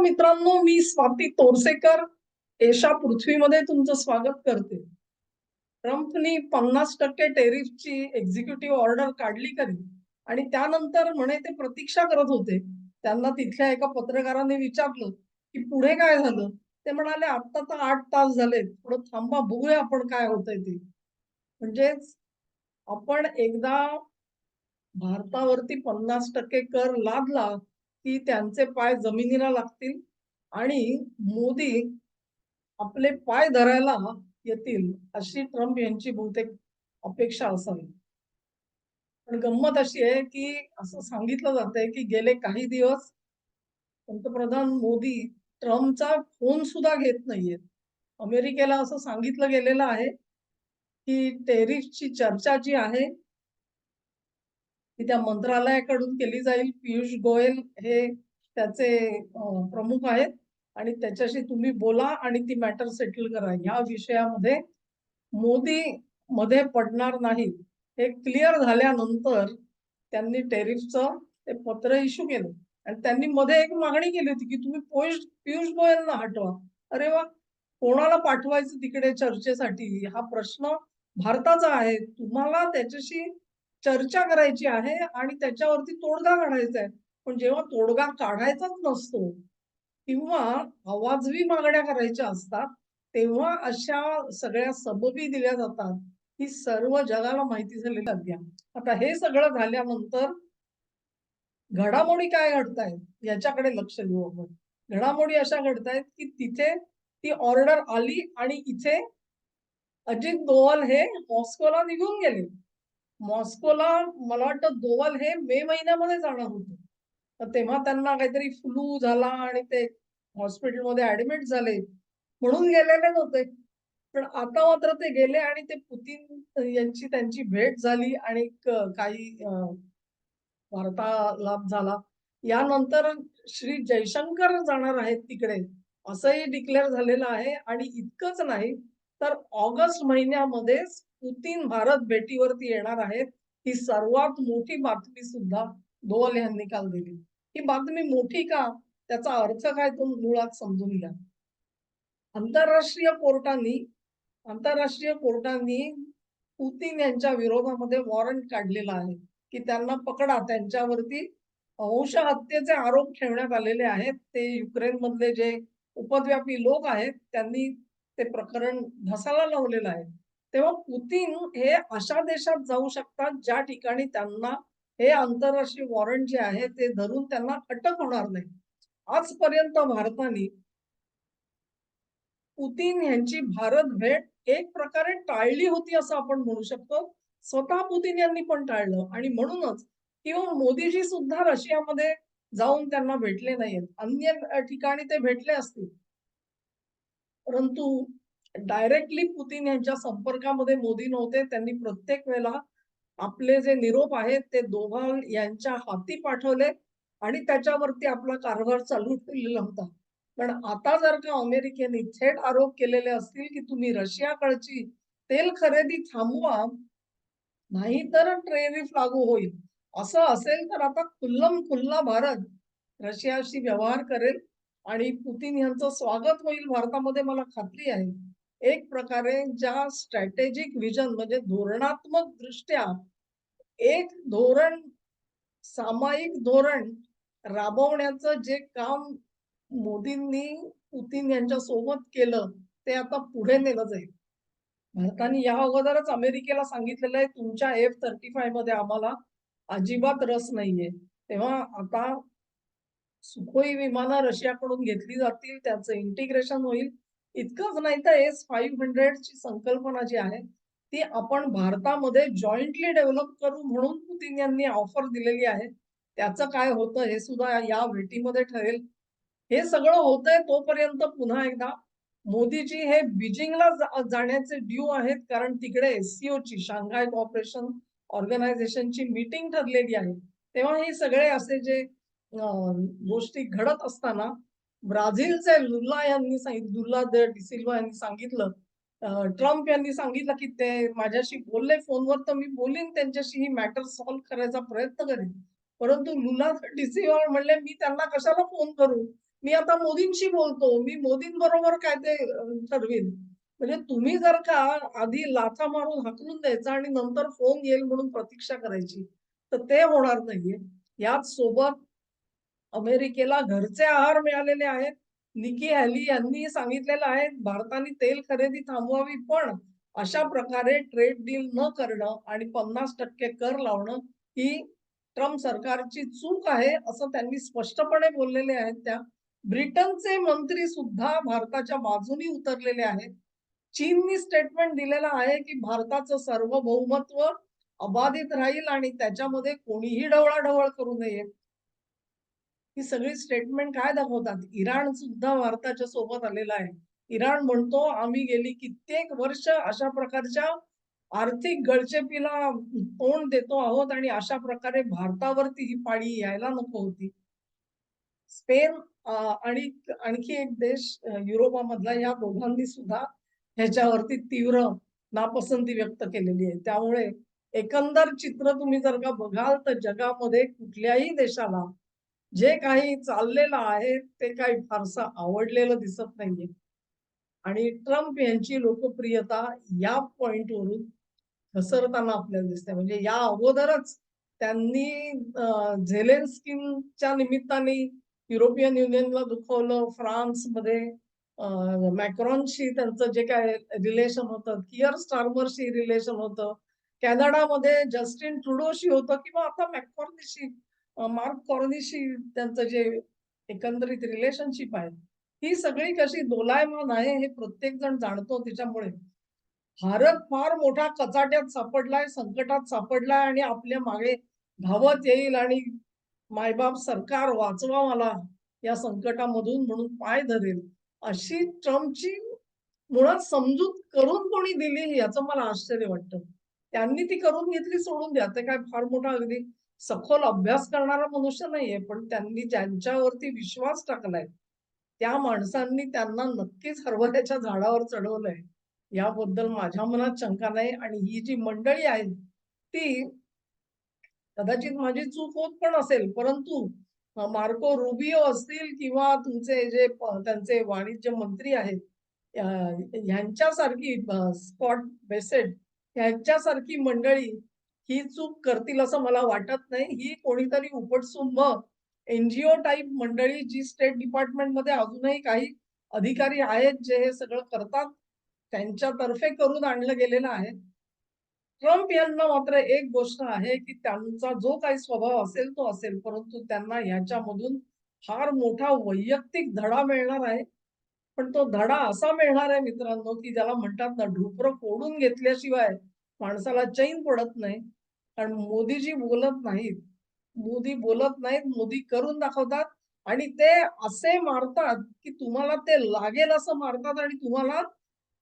मित्रांनो मी स्वाती तोरसेकर एशा पृथ्वीमध्ये तुमचं स्वागत करते. ट्रम्पनी पन्नास टक्के टेरिफची एक्झिक्युटिव्ह ऑर्डर काढली करी आणि त्यानंतर म्हणे ते प्रतीक्षा करत होते. त्यांना तिथल्या एका पत्रकाराने विचारलं की पुढे काय झालं? ते म्हणाले आता तर आठ तास झाले थोडं थांबा बघूया आपण काय होतंय ते. म्हणजेच आपण एकदा भारतावरती पन्नास टक्के कर लादला की त्यांचे पाय जमिनीला लागतील आणि मोदी आपले पाय धरायला येतील अशी ट्रम्प यांची बहुतेक अपेक्षा असावी. पण गंमत अशी आहे की असं सांगितलं जातंय की गेले काही दिवस पंतप्रधान मोदी ट्रम्पचा फोन सुद्धा घेत नाहीयेत. अमेरिकेला असं सांगितलं गेलेलं आहे की टेरिफची चर्चा जी आहे ती त्या मंत्रालयाकडून केली जाईल. पियुष गोयल हे त्याचे प्रमुख आहेत. आणि त्याच्याशी तुम्ही बोला आणि ती मॅटर सेटल करा. या विषयामध्ये मोदी मध्ये पडणार नाही हे क्लिअर झाल्यानंतर त्यांनी टेरिफचं ते पत्र इश्यू केलं. आणि त्यांनी मध्ये एक मागणी केली होती की तुम्ही पियुष पियुष गोयलना हटवा. अरे वा! कोणाला पाठवायचं तिकडे चर्चेसाठी? हा प्रश्न भारताचा आहे. तुम्हाला त्याच्याशी चर्चा करायची आहे आणि त्याच्यावरती तोडगा काढायचा आहे. पण जेव्हा तोडगा काढायचाच नसतो किंवा आवाजवी मागण्या करायच्या असतात तेव्हा अशा सगळ्या सबबी दिल्या जातात ही सर्व जगाला माहिती झालेली अद्या आता हे सगळं झाल्यानंतर घडामोडी काय घडतायत याच्याकडे लक्ष देऊ आपण. घडामोडी अशा घडतायत की तिथे ती ऑर्डर आली आणि इथे अजित दोवल हे मॉस्कोला निघून गेले. मॉस्कोला मला वाटतं दोवाल हे मे महिन्यामध्ये जाणार होते. तर तेव्हा त्यांना काहीतरी फ्लू झाला आणि ते हॉस्पिटलमध्ये ऍडमिट झाले. म्हणून गेलेले नव्हते. पण आता मात्र ते गेले आणि ते पुतीन यांची त्यांची भेट झाली आणि काही वार्तालाप झाला. यानंतर श्री जयशंकर जाणार आहेत तिकडे. असंही डिक्लेअर झालेलं आहे. आणि इतकंच नाही तर ऑगस्ट महिन्यामध्येच पुतीन भारत भेटीवरती येणार आहेत. ही सर्वात मोठी बातमी सुद्धा दोवल यांनी काल दिली. ही बातमी मोठी का? त्याचा अर्थ काय तो मुळात समजून घ्या. आंतरराष्ट्रीय कोर्टांनी आंतरराष्ट्रीय कोर्टांनी पुतीन यांच्या विरोधामध्ये वॉरंट काढलेला आहे की त्यांना पकडा. त्यांच्यावरती अंश हत्येचे आरोप ठेवण्यात आलेले आहेत. ते युक्रेन मधले जे उपद्व्यापी लोक आहेत त्यांनी ते प्रकरण धसाला लावलेलं आहे. तेव्हा पुतीन हे अशा देशात जाऊ शकतात ज्या ठिकाणी त्यांना हे आंतरराष्ट्रीय वॉरंट जे आहे ते धरून त्यांना अटक होणार नाही. आजपर्यंत भारताने पुतीन यांची भारत भेट एक प्रकारे टाळली होती असं आपण म्हणू शकतो. स्वतः पुतीन यांनी पण टाळलं आणि म्हणूनच किंवा मोदीजी सुद्धा रशियामध्ये जाऊन त्यांना भेटले नाहीयेत अन्य ठिकाणी ते भेटले असतील. परंतु डायरेक्टली पुतीन यांच्या संपर्कामध्ये मोदी नव्हते. त्यांनी प्रत्येक वेळेला आपले जे निरोप आहेत ते दोभाल यांच्या हाती पाठवले आणि त्याच्यावरती आपला कारभार चालू ठेवलेला होता. पण आता जर का अमेरिकेने थेट आरोप केलेले असतील की तुम्ही रशियाकडची तेल खरेदी थांबवा नाही तर ट्रेरिफ लागू होईल. असं असेल तर आता खुल्लम खुल्ला भारत रशियाशी व्यवहार करेल आणि पुतीन यांचं स्वागत होईल भारतामध्ये मला खात्री आहे. एक प्रकारे ज्या स्ट्रॅटेजिक विजन म्हणजे धोरणात्मक दृष्ट्या एक धोरण सामायिक धोरण राबवण्याचं जे काम मोदींनी पुतीन यांच्या सोबत केलं ते आता पुढे नेलं जाईल. भारताने या अगोदरच अमेरिकेला सांगितलेलं आहे तुमच्या एफ थर्टी फायमध्ये आम्हाला अजिबात रस नाहीये. तेव्हा आता सुखोई विमानं रशियाकडून घेतली जातील त्याचं इंटिग्रेशन होईल इतकंच नाही तर एस फाईव्ह हंड्रेड ची संकल्पना जी आहे ती आपण भारतामध्ये जॉईंटली डेव्हलप करू म्हणून पुतीन यांनी ऑफर दिलेली आहे. त्याचं काय होतं हे सुद्धा या भेटीमध्ये ठरेल. हे सगळं होतंय तोपर्यंत पुन्हा एकदा मोदीजी हे बीजिंगला जाण्याचे ड्यू आहेत कारण तिकडे एससीओ ची शांघाय कॉपरेशन ऑर्गनायझेशनची मीटिंग ठरलेली आहे. तेव्हा हे सगळे असे जे गोष्टी घडत असताना ब्राझीलचे लुल्ला यांनी सांगितलं लुल्ला द डिसिल्वा यांनी सांगितलं. ट्रम्प यांनी सांगितलं की ते माझ्याशी बोलले फोनवर तर मी बोलीन त्यांच्याशी ही मॅटर सॉल्व्ह करायचा प्रयत्न करेन. परंतु लुला डिसिल्वा म्हणले मी त्यांना कशाला फोन करू? मी आता मोदींशी बोलतो मी मोदींबरोबर काय ते ठरवीन? म्हणजे तुम्ही जर का आधी लाथा मारून हाकलून द्यायचा आणि नंतर फोन येईल म्हणून प्रतीक्षा करायची तर ते होणार नाहीये. याच सोबत अमेरिकेला घरचे आहार मिळालेले आहेत. निकी हॅली यांनी सांगितलेलं आहे भारताने तेल खरेदी थांबवावी पण अशा प्रकारे ट्रेड डील न करणं आणि पन्नास टक्के कर लावणं ही ट्रम्प सरकारची चूक आहे असं त्यांनी स्पष्टपणे बोललेले आहेत त्या. ब्रिटनचे मंत्री सुद्धा भारताच्या बाजूनी उतरलेले आहेत. चीननी स्टेटमेंट दिलेलं आहे की भारताचं सार्वभौमत्व अबाधित राहील आणि त्याच्यामध्ये कोणीही ढवळाढवळ करू नये. ही सगळी स्टेटमेंट काय दाखवतात? इराण सुद्धा भारताच्या सोबत आलेला आहे. इराण म्हणतो आम्ही गेली कित्येक वर्ष अशा प्रकारच्या आर्थिक गळचेपीला तोंड देतो आहोत आणि अशा प्रकारे भारतावरती ही पाळी यायला नको होती. स्पेन आणि आणखी एक देश युरोपामधला या दोघांनी सुद्धा ह्याच्यावरती तीव्र नापसंती व्यक्त केलेली आहे. त्यामुळे एकंदर चित्र तुम्ही जर का बघाल तर जगामध्ये कुठल्याही देशाला जे काही चाललेलं आहे ते काही फारसं आवडलेलं दिसत नाहीये. आणि ट्रम्प यांची लोकप्रियता या पॉइंटवरून घसरताना आपल्याला दिसते म्हणजे या अगोदरच त्यांनी अं, निमित्ताने युरोपियन युनियनला दुखवलं. फ्रान्समध्ये मॅक्रॉनशी त्यांचं जे काय रिलेशन होतं किअर स्टार्मरशी रिलेशन होतं. कॅनडामध्ये जस्टिन ट्रुडोशी होतं किंवा आता मॅकॉर्नीशी मार्क कॉर्नीशी त्यांचं जे एकंदरीत रिलेशनशिप आहे ही सगळी कशी दोलायमान आहे हे प्रत्येक जण जाणतो त्याच्यामुळे भारत फार मोठा कचाट्यात सापडलाय संकटात सापडलाय आणि आपल्या मागे धावत येईल आणि मायबाप सरकार वाचवा मला या संकटामधून म्हणून पाय धरेल अशी ट्रम्पची मुळात समजूत करून कोणी दिली याचं मला आश्चर्य वाटतं. त्यांनी ती करून घेतली सोडून द्या. ते काय फार मोठा अगदी सखोल अभ्यास करणारा मनुष्य नाहीये पण त्यांनी ज्यांच्यावरती विश्वास टाकलाय त्या माणसांनी त्यांना नक्कीच हरभऱ्याच्या झाडावर चढवलंय. याबद्दल माझ्या मनात शंका नाही आणि ही जी मंडळी आहेत ती कदाचित माझी चूक होत पण असेल परंतु मार्को रुबिओ असतील किंवा तुमचे जे त्यांचे वाणिज्य मंत्री आहेत ह्यांच्यासारखी स्कॉट बेसेट ह्यांच्यासारखी मंडळी ही चूक करतील असं मला वाटत नाही. ही कोणीतरी उपटसून मग एनजीओ टाईप मंडळी जी स्टेट डिपार्टमेंटमध्ये अजूनही काही अधिकारी आहेत जे हे सगळं करतात त्यांच्यातर्फे करून आणलं गेलेलं आहे. ट्रम्प यांना मात्र एक गोष्ट आहे की त्यांचा जो काही स्वभाव असेल तो असेल परंतु त्यांना ह्याच्यामधून फार मोठा वैयक्तिक धडा मिळणार आहे. पण तो धडा असा मिळणार आहे मित्रांनो की ज्याला म्हणतात ना ढोपर फोडून घेतल्याशिवाय माणसाला चैन पडत नाही. कारण मोदीजी बोलत नाहीत. मोदी बोलत नाहीत मोदी करून दाखवतात आणि ते असे मारतात की तुम्हाला ते लागेल असं मारतात आणि तुम्हाला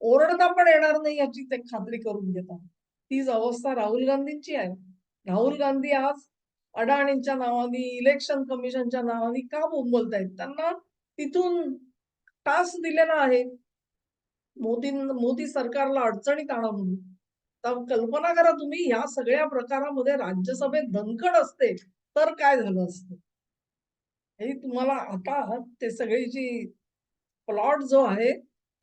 ओरडता पण येणार नाही याची ते खात्री करून घेतात. तीच अवस्था राहुल गांधींची आहे. राहुल गांधी आज अडाणींच्या नावाने इलेक्शन कमिशनच्या नावाने का बोंबलतायत? त्यांना तिथून टास्क दिलेला आहे. मोदी मोदी सरकारला अडचणीत आणा म्हणून. तर कल्पना करा तुम्ही या सगळ्या प्रकारामध्ये राज्यसभेत धनकड असते तर काय झालं असतं? हे तुम्हाला आता ते सगळी जी प्लॉट जो आहे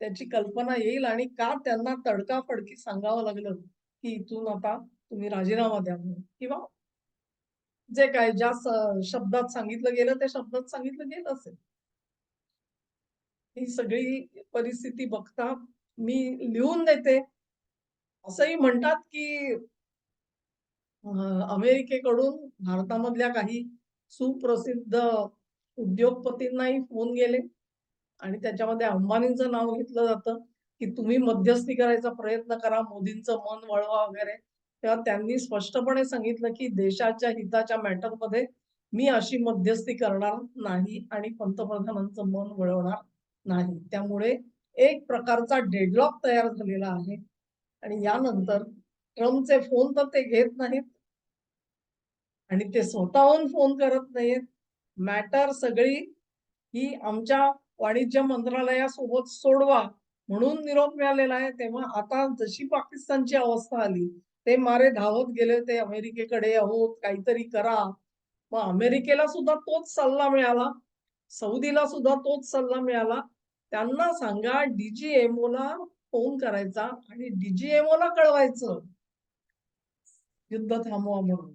त्याची कल्पना येईल आणि का त्यांना तडकाफडकी सांगावं लागलं की इथून आता तुम्ही राजीनामा द्या म्हणून? किंवा जे काय ज्या शब्दात सांगितलं गेलं त्या शब्दात सांगितलं गेलं असेल. ही सगळी परिस्थिती बघता मी लिहून देते. असंही म्हणतात की अमेरिकेकडून भारतामधल्या काही सुप्रसिद्ध उद्योगपतींनाही फोन गेले. आणि त्याच्यामध्ये अंबानींचं नाव घेतलं जातं की तुम्ही मध्यस्थी करायचा प्रयत्न करा मोदींचं मन वळवा वगैरे. तेव्हा त्यांनी स्पष्टपणे सांगितलं की देशाच्या हिताच्या मॅटरमध्ये मी अशी मध्यस्थी करणार नाही आणि पंतप्रधानांचं मन वळवणार नाही. त्यामुळे एक प्रकारचा डेडलॉक तयार झालेला आहे. आणि यानंतर ट्रम्पचे फोन तर ते घेत नाहीत. आणि ते स्वतःहून फोन करत नाहीत. मॅटर सगळी ही आमच्या वाणिज्य मंत्रालयासोबत सोडवा म्हणून निरोप मिळालेला आहे. तेव्हा आता जशी पाकिस्तानची अवस्था आली ते मारे धावत गेले ते अमेरिकेकडे आहोत काहीतरी करा. मग अमेरिकेला सुद्धा तोच सल्ला मिळाला. सौदीला सुद्धा तोच सल्ला मिळाला. त्यांना सांगा डीजीएमओला ला फोन करायचा आणि DGMO ला कळवायचं. युद्ध थांबवा म्हणून.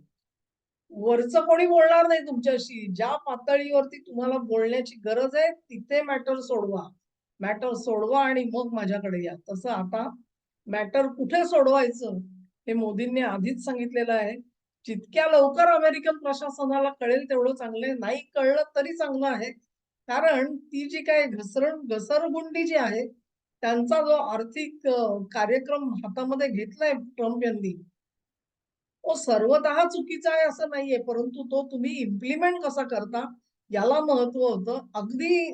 वरचं कोणी बोलणार नाही तुमच्याशी. ज्या पातळीवरती तुम्हाला बोलण्याची गरज आहे तिथे मॅटर सोडवा. मॅटर सोडवा आणि मग माझ्याकडे या. तसं आता मॅटर कुठे सोडवायचं हे मोदींनी आधीच सांगितलेलं आहे. जितक्या लवकर अमेरिकन प्रशासनाला कळेल तेवढं चांगलं आहे. नाही कळलं तरी चांगलं आहे. कारण ती जी काय घसरण घसरगुंडी जी आहे त्यांचा जो आर्थिक कार्यक्रम हातामध्ये घेतलाय ट्रम्प यांनी तो सर्वत चुकीचा आहे असं नाहीये. परंतु तो तुम्ही इम्प्लिमेंट कसा करता याला महत्त्व होतं. अगदी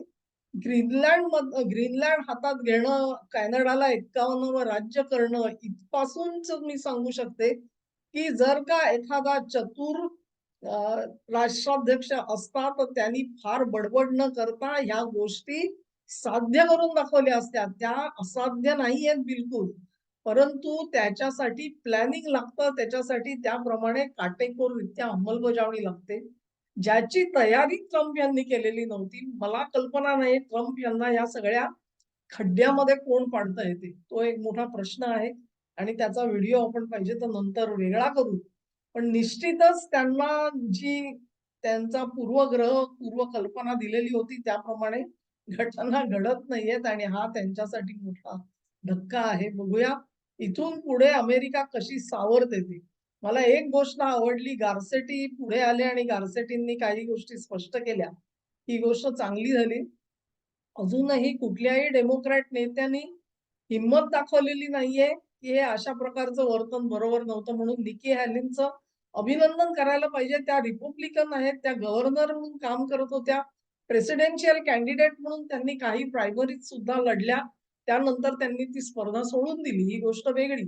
ग्रीनलँड मध ग्रीनलँड हातात घेणं कॅनडाला एक्कावन्नवं राज्य करणं इथपासूनच मी सांगू शकते की जर का एखादा चतुर राष्ट्राध्यक्ष असता तर त्यांनी फार बडबड न करता ह्या गोष्टी साध्य करून दाखवल्या असत्या त्या असाध्य नाही आहेत बिलकुल. परंतु त्याच्यासाठी प्लॅनिंग लागतं. त्याच्यासाठी त्याप्रमाणे काटेकोररित्या अंमलबजावणी लागते. ज्याची तयारी ट्रम्प यांनी केलेली नव्हती. मला कल्पना नाही ट्रम्प यांना या सगळ्या खड्ड्यामध्ये कोण पाडता येते तो एक मोठा प्रश्न आहे आणि त्याचा व्हिडिओ आपण पाहिजे तर नंतर वेगळा करू. पण निश्चितच त्यांना जी त्यांचा पूर्वग्रह पूर्वकल्पना दिलेली होती त्याप्रमाणे घटना घडत नाहीयेत आणि हा त्यांच्यासाठी मोठा धक्का आहे. बघूया इथून पुढे अमेरिका कशी सावरते ती मला एक गोष्ट आवडली गारसेटी पुढे आले आणि गारसेटींनी काही गोष्टी स्पष्ट केल्या. ही गोष्ट चांगली झाली. अजूनही कुठल्याही डेमोक्रॅट नेत्यांनी हिंमत दाखवलेली नाहीये की हे अशा प्रकारचं वर्तन बरोबर नव्हतं म्हणून निकी हॅलिनचं अभिनंदन करायला पाहिजे. त्या रिपब्लिकन आहेत त्या गव्हर्नर म्हणून काम करत होत्या. प्रेसिडेन्शियल कॅन्डिडेट म्हणून त्यांनी काही प्रायमरीज सुद्धा लढल्या. त्यानंतर त्यांनी ती स्पर्धा सोडून दिली. ही गोष्ट वेगळी.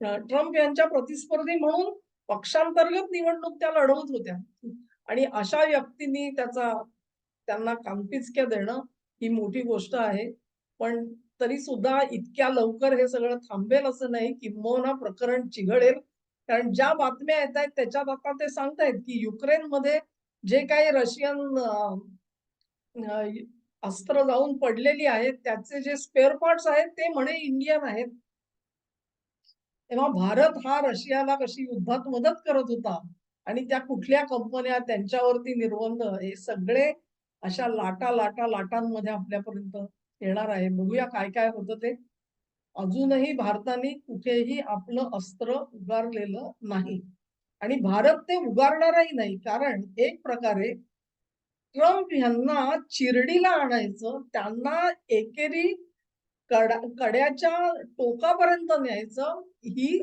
ट्रम्प यांच्या प्रतिस्पर्धी म्हणून पक्षांतर्गत निवडणूक त्या लढवत होत्या. आणि अशा व्यक्तींनी त्याचा त्यांना कामपिचक्या देणं ही मोठी गोष्ट आहे. पण तरी सुद्धा इतक्या लवकर हे सगळं थांबेल असं नाही किंबहुना प्रकरण चिघळेल. कारण ज्या बातम्या येत आहेत त्याच्यात आता ते सांगतायत की युक्रेनमध्ये जे काही रशियन अस्त्र जाऊन पडलेली आहेत. त्याचे जे स्पेअर पार्ट्स आहेत ते म्हणे इंडियन आहेत. तेव्हा भारत हा रशियाला कशी युद्धात मदत करत होता आणि त्या कुठल्या कंपन्या त्यांच्यावरती निर्बंध हे सगळे अशा लाटा लाटा लाटांमध्ये आपल्यापर्यंत येणार आहे. बघूया काय काय होतं ते. अजूनही भारताने कुठेही आपलं अस्त्र उगारलेलं नाही. आणि भारत ते उगारणारही नाही. कारण एक प्रकारे ट्रम्प यांना चिरडीला आणायचं त्यांना एकेरी कडा कड्याच्या टोकापर्यंत न्यायचं ही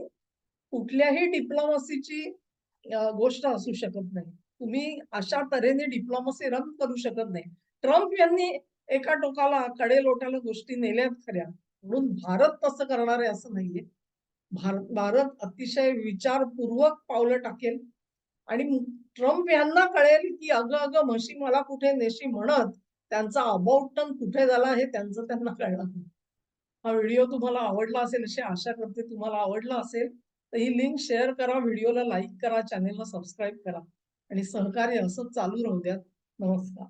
कुठल्याही डिप्लोमसीची गोष्ट असू शकत नाही. तुम्ही अशा तऱ्हेने डिप्लोमसी रन करू शकत नाही. ट्रम्प यांनी एका टोकाला कडे लोटाला गोष्टी नेल्यात खऱ्या. म्हणून भारत तसं करणार आहे असं नाहीये. भारत भारत अतिशय विचारपूर्वक पावलं टाकेल. आणि ट्रम्प यांना कळेल की अगं अगं म्हशी मला कुठे नेशी म्हणत? त्यांचा अबाउट टन कुठे झाला हे त्यांचं त्यांना कळणार नाही. हा व्हिडिओ तुम्हाला आवडला असेल अशी आशा करते तुम्हाला आवडला असेल तर ही लिंक शेअर करा व्हिडिओला लाईक करा चॅनेलला सबस्क्राईब करा. आणि सहकार्य असंच चालू राहू द्यात. नमस्कार.